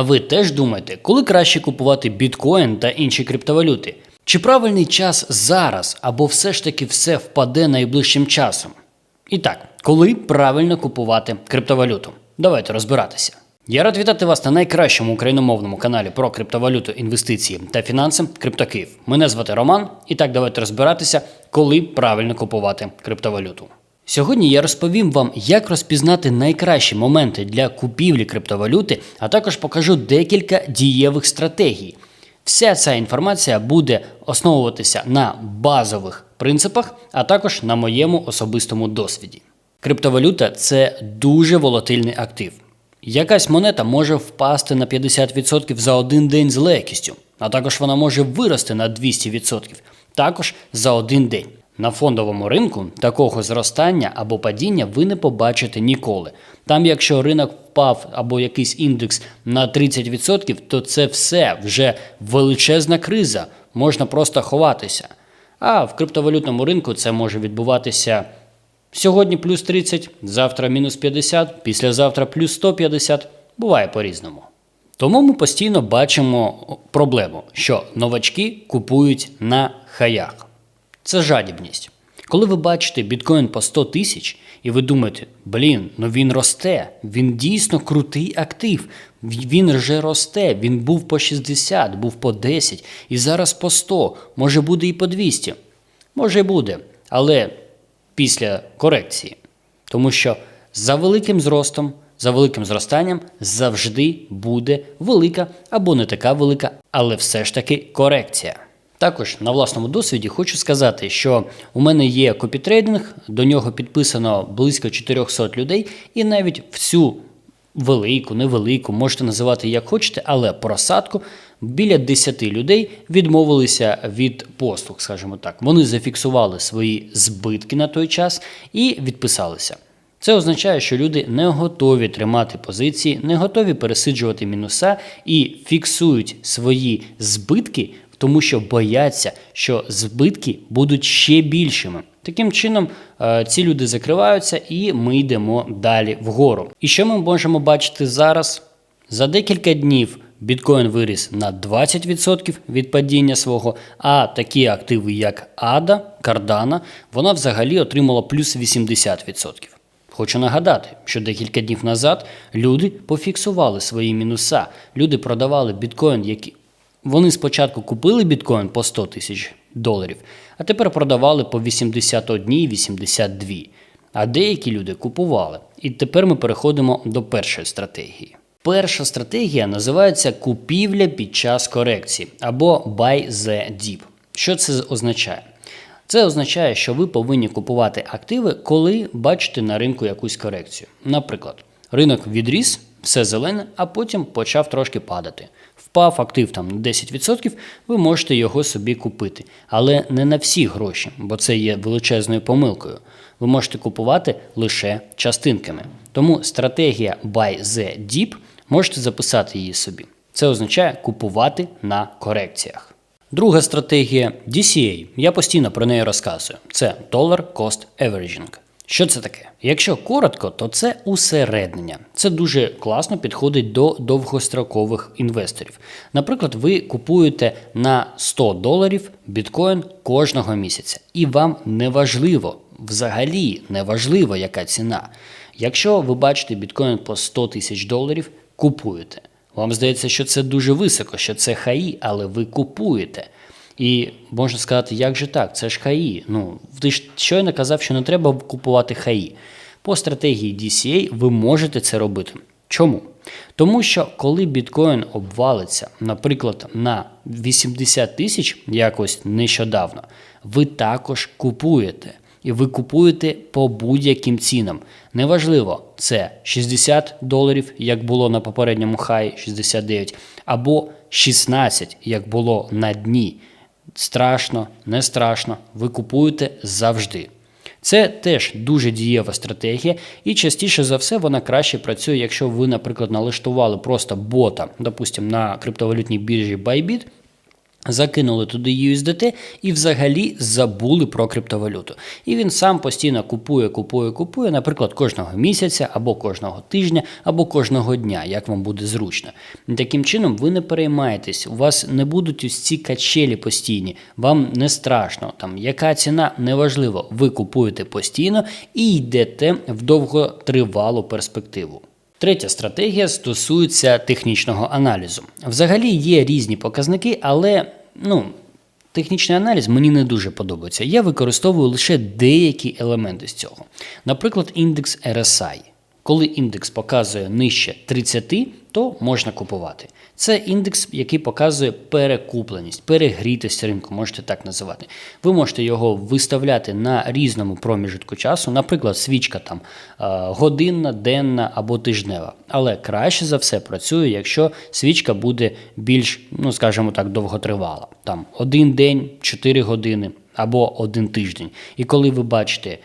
А ви теж думаєте, коли краще купувати біткоін та інші криптовалюти? Чи правильний час зараз, або все ж таки все впаде найближчим часом? І так, коли правильно купувати криптовалюту? Давайте розбиратися. Я рад вітати вас на найкращому україномовному каналі про криптовалюту, інвестиції та фінанси Криптокиїв. Мене звати Роман, і так давайте розбиратися, коли правильно купувати криптовалюту. Сьогодні я розповім вам, як розпізнати найкращі моменти для купівлі криптовалюти, а також покажу декілька дієвих стратегій. Вся ця інформація буде основуватися на базових принципах, а також на моєму особистому досвіді. Криптовалюта це дуже волатильний актив. Якась монета може впасти на 50% за один день з легкістю, а також вона може вирости на 200% також за один день. На фондовому ринку такого зростання або падіння ви не побачите ніколи. Там, якщо ринок впав або якийсь індекс на 30%, то це все вже величезна криза, можна просто ховатися. А в криптовалютному ринку це може відбуватися сьогодні плюс 30, завтра мінус 50, післязавтра плюс 150. Буває по-різному. Тому ми постійно бачимо проблему, що новачки купують на хаях. Це жадібність. Коли ви бачите біткоін по 100 тисяч, і ви думаєте, блін, ну він росте, він дійсно крутий актив, він вже росте, він був по 60, був по 10, і зараз по 100, може буде і по 200. Може буде, але після корекції. Тому що за великим зростом, за великим зростанням завжди буде велика або не така велика, але все ж таки корекція. Також на власному досвіді хочу сказати, що у мене є копітрейдинг, до нього підписано близько 400 людей, і навіть всю велику, невелику, можете називати як хочете, але просадку біля 10 людей відмовилися від послуг, скажімо так. Вони зафіксували свої збитки на той час і відписалися. Це означає, що люди не готові тримати позиції, не готові пересиджувати мінуса і фіксують свої збитки тому що бояться, що збитки будуть ще більшими. Таким чином, е, ці люди закриваються, і ми йдемо далі вгору. І що ми можемо бачити зараз? За декілька днів біткоін виріс на 20% від падіння свого, а такі активи, як Ада, Кардана, вона взагалі отримала плюс 80%. Хочу нагадати, що декілька днів назад люди пофіксували свої мінуса. Люди продавали біткоін, які вони спочатку купили біткоін по 100 тисяч доларів, а тепер продавали по 81-82. А деякі люди купували. І тепер ми переходимо до першої стратегії. Перша стратегія називається купівля під час корекції або buy the dip. Що це означає? Це означає, що ви повинні купувати активи, коли бачите на ринку якусь корекцію. Наприклад, ринок відріс, все зелене, а потім почав трошки падати впав актив там на 10%, ви можете його собі купити. Але не на всі гроші, бо це є величезною помилкою. Ви можете купувати лише частинками. Тому стратегія Buy the Dip, можете записати її собі. Це означає купувати на корекціях. Друга стратегія DCA. Я постійно про неї розказую. Це Dollar Cost Averaging. Що це таке? Якщо коротко, то це усереднення. Це дуже класно підходить до довгострокових інвесторів. Наприклад, ви купуєте на 100 доларів біткоін кожного місяця, і вам не важливо, взагалі не важливо, яка ціна. Якщо ви бачите біткоін по 100 тисяч доларів, купуєте. Вам здається, що це дуже високо, що це хаї, але ви купуєте. І можна сказати, як же так? Це ж хаї. Ну, ти ж щойно казав, що не треба купувати хаї. По стратегії DCA ви можете це робити. Чому? Тому що коли біткоін обвалиться, наприклад, на 80 тисяч якось нещодавно, ви також купуєте. І ви купуєте по будь-яким цінам. Неважливо, це 60 доларів, як було на попередньому хай 69, або 16, як було на дні страшно, не страшно, ви купуєте завжди. Це теж дуже дієва стратегія, і частіше за все вона краще працює, якщо ви, наприклад, налаштували просто бота, допустимо, на криптовалютній біржі Bybit, Закинули туди USDT і взагалі забули про криптовалюту. І він сам постійно купує, купує, купує, наприклад, кожного місяця, або кожного тижня, або кожного дня, як вам буде зручно. Таким чином ви не переймаєтесь, у вас не будуть ось ці качелі постійні, вам не страшно. Там яка ціна, неважливо. Ви купуєте постійно і йдете в довготривалу перспективу. Третя стратегія стосується технічного аналізу. Взагалі є різні показники, але ну, технічний аналіз мені не дуже подобається. Я використовую лише деякі елементи з цього. Наприклад, індекс RSI. Коли індекс показує нижче 30, то можна купувати. Це індекс, який показує перекупленість, перегрітість ринку, можете так називати. Ви можете його виставляти на різному проміжку часу, наприклад, свічка там годинна, денна або тижнева. Але краще за все працює, якщо свічка буде більш, ну скажімо так, довготривала. Там один день, 4 години або один тиждень. І коли ви бачите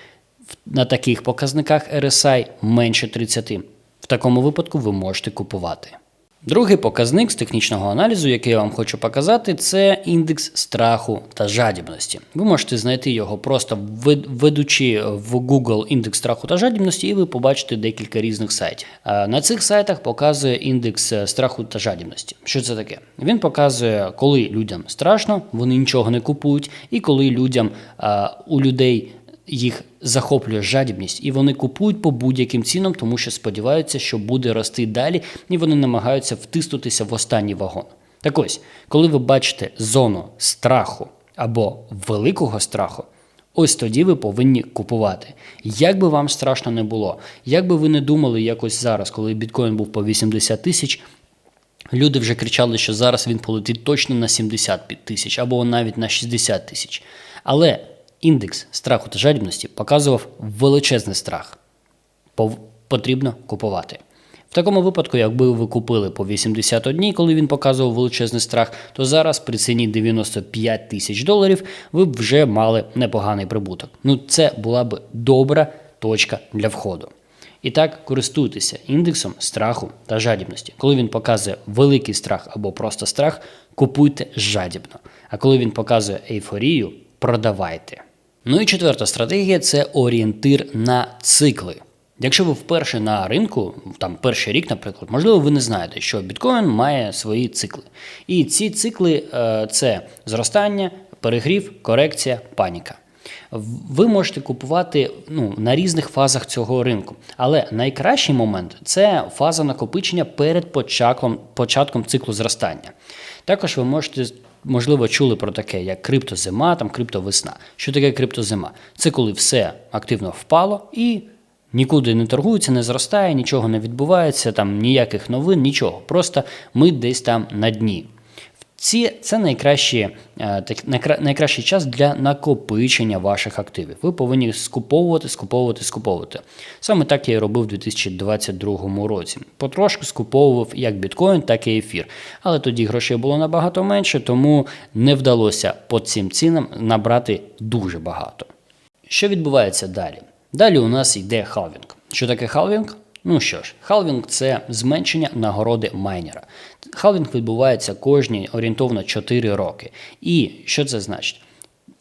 на таких показниках RSI менше 30, в такому випадку ви можете купувати. Другий показник з технічного аналізу, який я вам хочу показати, це індекс страху та жадібності. Ви можете знайти його просто введучи в Google індекс страху та жадібності, і ви побачите декілька різних сайтів. На цих сайтах показує індекс е, страху та жадібності. Що це таке? Він показує, коли людям страшно, вони нічого не купують, і коли людям у людей їх захоплює жадібність, і вони купують по будь-яким цінам, тому що сподіваються, що буде рости далі, і вони намагаються втиснутися в останній вагон. Так ось, коли ви бачите зону страху або великого страху, ось тоді ви повинні купувати. Як би вам страшно не було, як би ви не думали якось зараз, коли біткоін був по 80 тисяч. Люди вже кричали, що зараз він полетить точно на 70 тисяч або навіть на 60 тисяч. Але Індекс страху та жадібності показував величезний страх. Потрібно купувати. В такому випадку, якби ви купили по 81, коли він показував величезний страх, то зараз при ціні 95 тисяч доларів ви б вже мали непоганий прибуток. Ну, це була б добра точка для входу. І так, користуйтеся індексом страху та жадібності. Коли він показує великий страх або просто страх, купуйте жадібно. А коли він показує ейфорію, продавайте. Ну і четверта стратегія це орієнтир на цикли. Якщо ви вперше на ринку, там перший рік, наприклад, можливо, ви не знаєте, що біткоін має свої цикли. І ці цикли е, це зростання, перегрів, корекція, паніка. Ви можете купувати ну, на різних фазах цього ринку. Але найкращий момент це фаза накопичення перед початком, початком циклу зростання. Також ви можете можливо, чули про таке, як криптозима, там криптовесна. Що таке криптозима? Це коли все активно впало і нікуди не торгується, не зростає, нічого не відбувається, там ніяких новин, нічого. Просто ми десь там на дні. Ці це найкращі, е, найкращий час для накопичення ваших активів. Ви повинні скуповувати, скуповувати, скуповувати. Саме так я і робив у 2022 році. Потрошку скуповував як біткоін, так і ефір. Але тоді грошей було набагато менше, тому не вдалося по цим цінам набрати дуже багато. Що відбувається далі? Далі у нас йде халвінг. Що таке халвінг? Ну що ж, халвінг це зменшення нагороди майнера. Халвінг відбувається кожні орієнтовно 4 роки. І що це значить?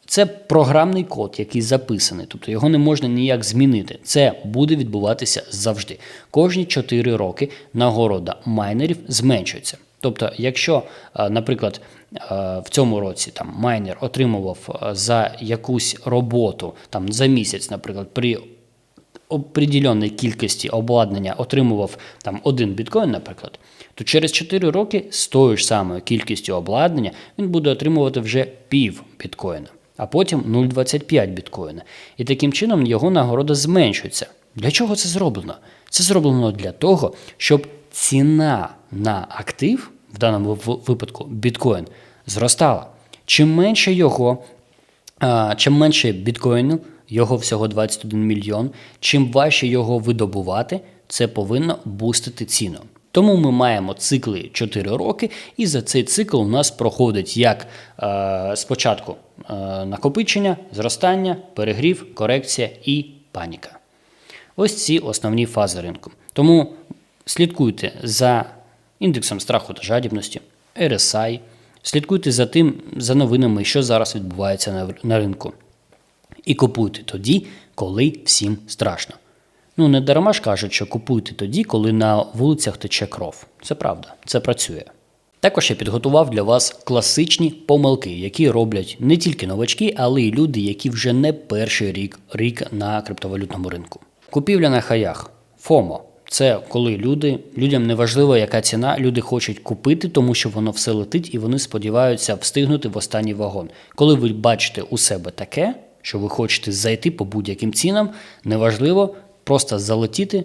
Це програмний код, який записаний, тобто його не можна ніяк змінити. Це буде відбуватися завжди. Кожні 4 роки нагорода майнерів зменшується. Тобто, якщо, е, наприклад, е, в цьому році там майнер отримував е, за якусь роботу там за місяць, наприклад, при определенної кількості обладнання отримував там один біткоін, наприклад, то через 4 роки з тою ж самою кількістю обладнання він буде отримувати вже пів біткоїна, а потім 0,25 біткоїна. І таким чином його нагорода зменшується. Для чого це зроблено? Це зроблено для того, щоб ціна на актив, в даному випадку біткоін, зростала. Чим менше його, чим менше біткоїну, його всього 21 мільйон. Чим важче його видобувати, це повинно бустити ціну. Тому ми маємо цикли 4 роки, і за цей цикл у нас проходить як е, спочатку е, накопичення, зростання, перегрів, корекція і паніка. Ось ці основні фази ринку. Тому слідкуйте за індексом страху та жадібності, RSI, Слідкуйте за тим, за новинами, що зараз відбувається на, на ринку. І купуйте тоді, коли всім страшно. Ну, не дарма ж кажуть, що купуйте тоді, коли на вулицях тече кров. Це правда, це працює. Також я підготував для вас класичні помилки, які роблять не тільки новачки, але й люди, які вже не перший рік, рік на криптовалютному ринку. Купівля на хаях. ФОМО. Це коли люди, людям не важливо, яка ціна, люди хочуть купити, тому що воно все летить, і вони сподіваються встигнути в останній вагон. Коли ви бачите у себе таке, що ви хочете зайти по будь-яким цінам, неважливо, просто залетіти.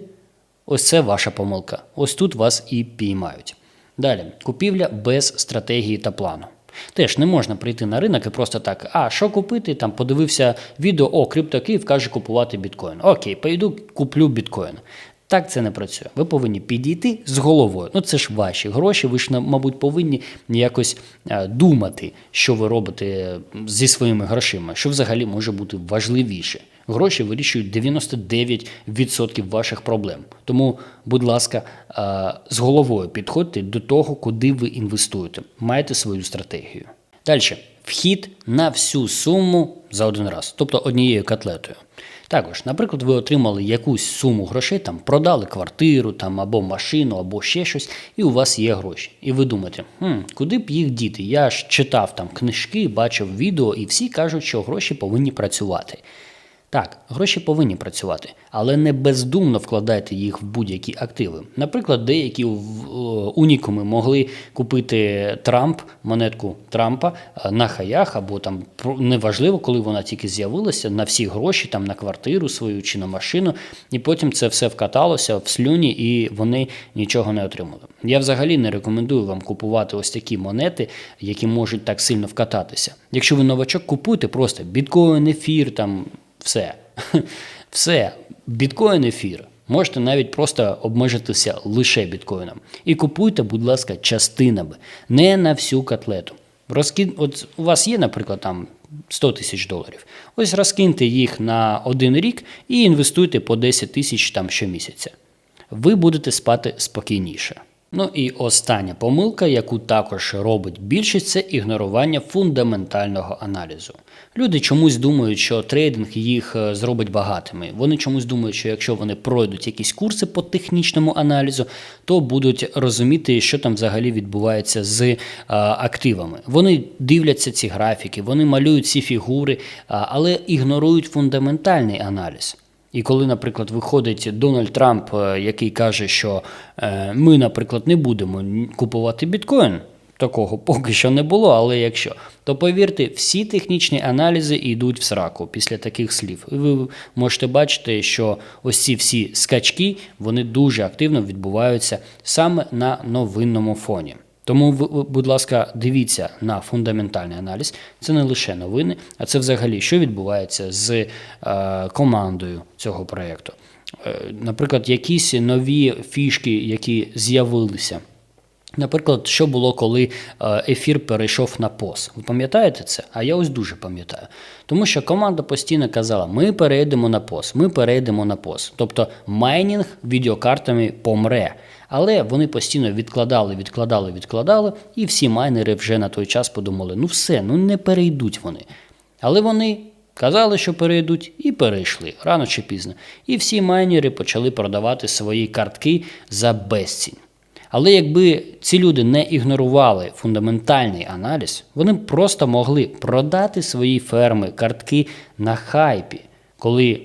Ось це ваша помилка. Ось тут вас і піймають. Далі, купівля без стратегії та плану. Теж не можна прийти на ринок і просто так, а що купити? Там подивився відео, о, CryptoKiїв каже купувати біткоін. Окей, пойду куплю біткоін. Так це не працює. Ви повинні підійти з головою. Ну це ж ваші гроші. Ви ж, мабуть, повинні якось е, думати, що ви робите зі своїми грошима, що взагалі може бути важливіше. Гроші вирішують 99% ваших проблем. Тому, будь ласка, е, з головою підходьте до того, куди ви інвестуєте. Маєте свою стратегію. Далі, вхід на всю суму за один раз, тобто однією котлетою. Також, наприклад, ви отримали якусь суму грошей, там продали квартиру, там або машину, або ще щось, і у вас є гроші. І ви думаєте, хм, куди б їх діти? Я ж читав там книжки, бачив відео, і всі кажуть, що гроші повинні працювати. Так, гроші повинні працювати, але не бездумно вкладайте їх в будь-які активи. Наприклад, деякі унікуми могли купити Трамп, монетку Трампа е, на хаях, або там неважливо, коли вона тільки з'явилася, на всі гроші, там на квартиру свою чи на машину, і потім це все вкаталося в слюні, і вони нічого не отримали. Я взагалі не рекомендую вам купувати ось такі монети, які можуть так сильно вкататися. Якщо ви новачок, купуйте просто біткоін, ефір там. Все. Все. Біткоін ефір. Можете навіть просто обмежитися лише біткоїном. І купуйте, будь ласка, частинами, не на всю котлету. Розкин... От у вас є, наприклад, там 100 тисяч доларів. Ось розкиньте їх на один рік і інвестуйте по 10 тисяч там щомісяця. Ви будете спати спокійніше. Ну і остання помилка, яку також робить більшість, це ігнорування фундаментального аналізу. Люди чомусь думають, що трейдинг їх е, зробить багатими. Вони чомусь думають, що якщо вони пройдуть якісь курси по технічному аналізу, то будуть розуміти, що там взагалі відбувається з е, активами. Вони дивляться ці графіки, вони малюють ці фігури, але ігнорують фундаментальний аналіз. І коли, наприклад, виходить Дональд Трамп, е, який каже, що е, ми, наприклад, не будемо купувати біткоін, такого поки що не було, але якщо, то повірте, всі технічні аналізи йдуть в сраку після таких слів. І ви можете бачити, що ось ці всі скачки вони дуже активно відбуваються саме на новинному фоні. Тому, будь ласка, дивіться на фундаментальний аналіз. Це не лише новини, а це взагалі, що відбувається з е, командою цього проєкту. Е, наприклад, якісь нові фішки, які з'явилися. Наприклад, що було, коли е, ефір перейшов на POS. Ви пам'ятаєте це? А я ось дуже пам'ятаю. Тому що команда постійно казала: ми перейдемо на POS, ми перейдемо на POS. Тобто майнінг відеокартами помре. Але вони постійно відкладали, відкладали, відкладали, і всі майнери вже на той час подумали: ну все, ну не перейдуть вони. Але вони казали, що перейдуть, і перейшли рано чи пізно. І всі майнери почали продавати свої картки за безцінь. Але якби ці люди не ігнорували фундаментальний аналіз, вони просто могли продати свої ферми, картки на хайпі, коли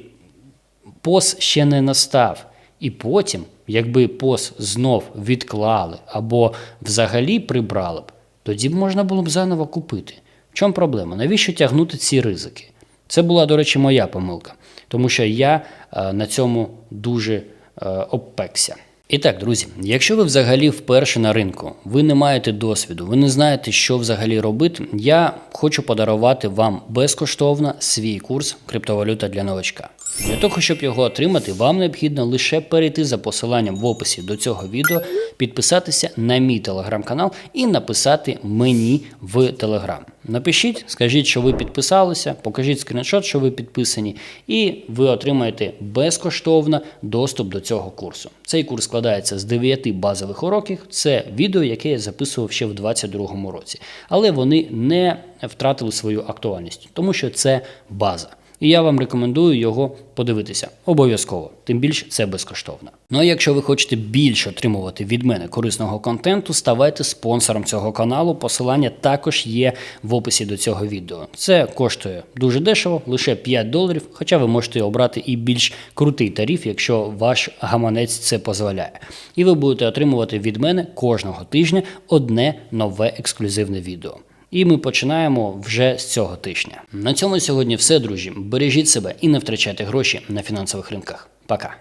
пос ще не настав. І потім, якби пос знов відклали або взагалі прибрали б, тоді б можна було б заново купити. В чому проблема? Навіщо тягнути ці ризики? Це була, до речі, моя помилка, тому що я е, на цьому дуже е, обпекся. І так, друзі, якщо ви взагалі вперше на ринку, ви не маєте досвіду, ви не знаєте, що взагалі робити, я хочу подарувати вам безкоштовно свій курс криптовалюта для новачка. Для того, щоб його отримати, вам необхідно лише перейти за посиланням в описі до цього відео, підписатися на мій телеграм-канал і написати мені в телеграм. Напишіть, скажіть, що ви підписалися, покажіть скріншот, що ви підписані, і ви отримаєте безкоштовно доступ до цього курсу. Цей курс складається з 9 базових уроків. Це відео, яке я записував ще в 2022 році, але вони не втратили свою актуальність, тому що це база. І я вам рекомендую його подивитися обов'язково, тим більше це безкоштовно. Ну а якщо ви хочете більше отримувати від мене корисного контенту, ставайте спонсором цього каналу. Посилання також є в описі до цього відео. Це коштує дуже дешево, лише 5 доларів. Хоча ви можете обрати і більш крутий тариф, якщо ваш гаманець це дозволяє. І ви будете отримувати від мене кожного тижня одне нове ексклюзивне відео. І ми починаємо вже з цього тижня. На цьому сьогодні все, друзі. Бережіть себе і не втрачайте гроші на фінансових ринках. Пока.